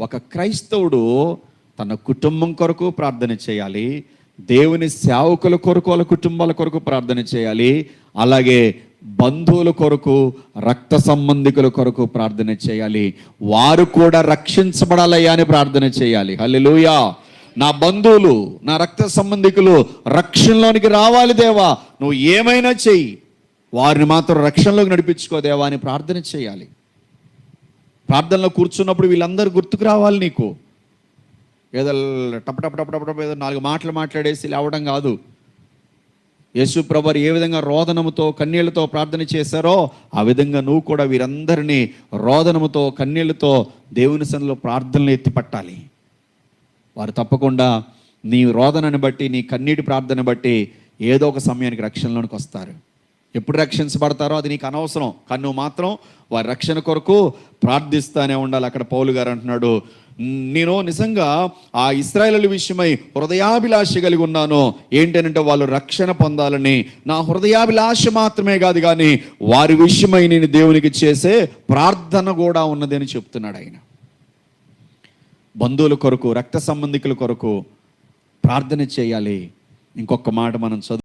ఒక క్రైస్తవుడు తన కుటుంబం కొరకు ప్రార్థన చేయాలి దేవుని సేవకుల కొరకు వాళ్ళ కుటుంబాల కొరకు ప్రార్థన చేయాలి అలాగే బంధువుల కొరకు రక్త సంబంధికుల కొరకు ప్రార్థన చేయాలి. వారు కూడా రక్షించబడాలయ్యా అని ప్రార్థన చేయాలి. హల్లెలూయా. నా బంధువులు నా రక్త సంబంధికులు రక్షణలోనికి రావాలి దేవా. నువ్వు ఏమైనా చెయ్యి. వారిని మాత్రం రక్షణలోకి నడిపించుకో దేవా అని ప్రార్థన చేయాలి. ప్రార్థనలో కూర్చున్నప్పుడు వీళ్ళందరూ గుర్తుకు రావాలి నీకు. ఏదో టప టప టప టప ఏదో నాలుగు మాటలు మాట్లాడేసి లేవడం కాదు. యేసు ప్రభు ఏ విధంగా రోదనముతో కన్నీళ్ళతో ప్రార్థన చేశారో ఆ విధంగా నువ్వు కూడా వీరందరినీ రోదనముతో కన్నీళ్ళతో దేవుని సన్నిలో ప్రార్థనలు ఎత్తిపట్టాలి. వారు తప్పకుండా నీ రోదనని బట్టి నీ కన్నీటి ప్రార్థన బట్టి ఏదో ఒక సమయానికి రక్షణలోనికి వస్తారు. ఎప్పుడు రక్షించబడతారో అది నీకు అనవసరం. కానీ నువ్వు మాత్రం వారి రక్షణ కొరకు ప్రార్థిస్తానే ఉండాలి. అక్కడ పౌలు గారు అంటున్నాడు నేను నిజంగా ఆ ఇస్రాయలు విషయమై హృదయాభిలాష కలిగి ఉన్నాను. ఏంటంటే వాళ్ళు రక్షణ పొందాలని. నా హృదయాభిలాష మాత్రమే కాదు కానీ వారి విషయమై నేను దేవునికి చేసే ప్రార్థన కూడా ఉన్నది అని చెప్తున్నాడు ఆయన. బంధువుల కొరకు రక్త సంబంధికుల కొరకు ప్రార్థన చేయాలి. ఇంకొక మాట మనం చదువు